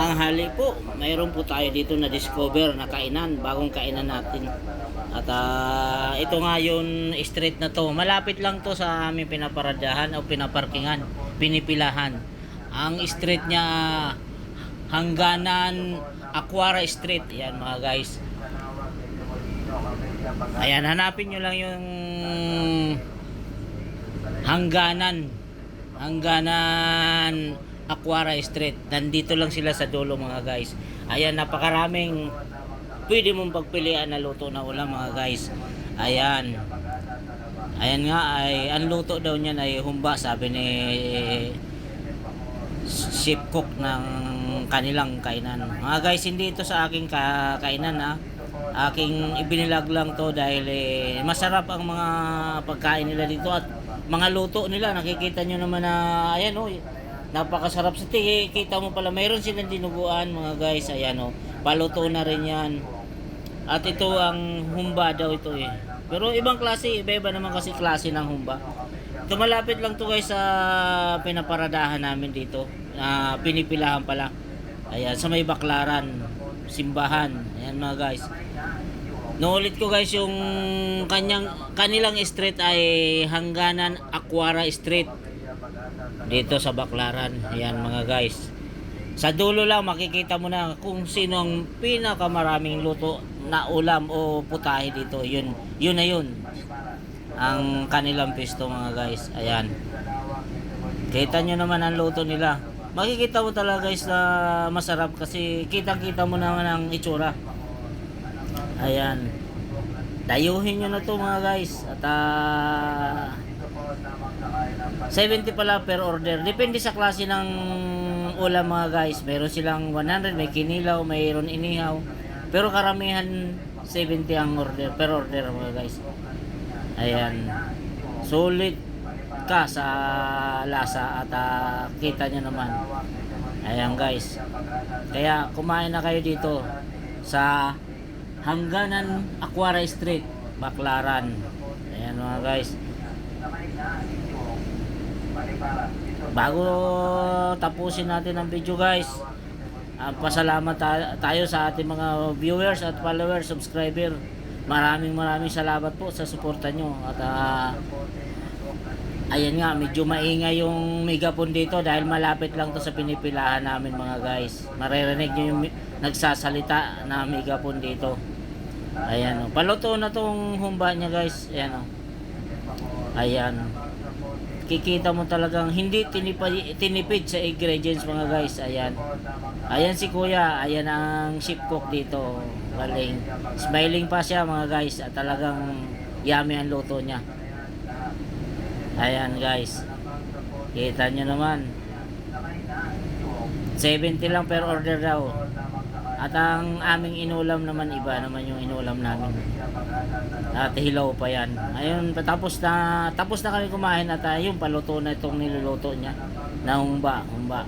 tanghali po, mayroon po tayo dito na discover na kainan, bagong kainan natin. At ah, ito nga yung street na to, malapit lang to sa aming pinaparadahan o pinaparkingan, pinipilahan. Ang street niya hangganan Aquara Street, yan mga guys. Ayan, hanapin nyo lang yung hangganan. Hangganan Aquara Street. Nandito lang sila sa dulo mga guys. Ayan, napakaraming pwede mong pagpilian na luto na ulam mga guys. Ayan. Ayan nga ay ang luto daw niyan ay humba sabi ni chef cook ng kanilang kainan. Mga guys, hindi ito sa aking ka kainan ha. Aking ibinilag lang to dahil eh, masarap ang mga pagkain nila dito at mga luto nila. Nakikita nyo naman na ayan oh, napakasarap sa tingin. Kita mo pala mayroon silang dinuguan mga guys. Ayan oh, paluto na rin yan. At ito ang humba daw ito eh. Pero ibang klase, iba-iba naman kasi klase ng humba. Ito malapit lang to guys sa pinaparadahan namin dito. na pinipilahan pala. Ayan, sa may baklaran, simbahan. Ayan mga guys. Naulit ko guys yung kanyang kanilang street ay hangganan Aquara Street. Dito sa Baklaran. Ayan mga guys. Sa dulo lang makikita mo na kung sino ang pinakamaraming luto na ulam o putahe dito. Yun, yun na yun. Ang kanilang pisto mga guys. Ayan. Kita nyo naman ang luto nila. Makikita mo talaga guys na masarap kasi kitang-kita mo naman ang itsura. Ayan. Dayuhin nyo na to mga guys. At ah, 70 pala per order. Depende sa klase ng ulam mga guys. Meron silang 100, may kinilaw, mayroon inihaw. Pero karamihan 70 ang order per order mga guys. Ayan. Solid ka sa lasa at ah, kita nyo naman. Ayan guys. Kaya kumain na kayo dito sa Hangganan Aquara Street, Baklaran. Ayan mga guys. Bago tapusin natin ang video guys, ah, pasalamat ta- tayo sa ating mga viewers at followers, subscriber. Maraming maraming salamat po sa suporta nyo. At ah, ayan nga, medyo maingay yung megapon dito dahil malapit lang to sa pinipilahan namin mga guys. Maririnig nyo yung nagsasalita na megapon dito. Ayan o. Paluto na tong humba niya guys. Ayan o. Ayan. Kikita mo talagang hindi tinipid, tinipid sa ingredients mga guys. Ayan. Ayan si kuya. Ayan ang chef cook dito. Galing. Smiling pa siya mga guys. At talagang yummy ang luto niya. Ayan guys. Kita nyo naman. 70 lang per order daw. At ang aming inulam naman iba naman yung inulam namin. At hilaw pa yan. Ayun, tapos na tapos na kami kumain at uh, yung paluto na itong niluluto niya na humba, humba.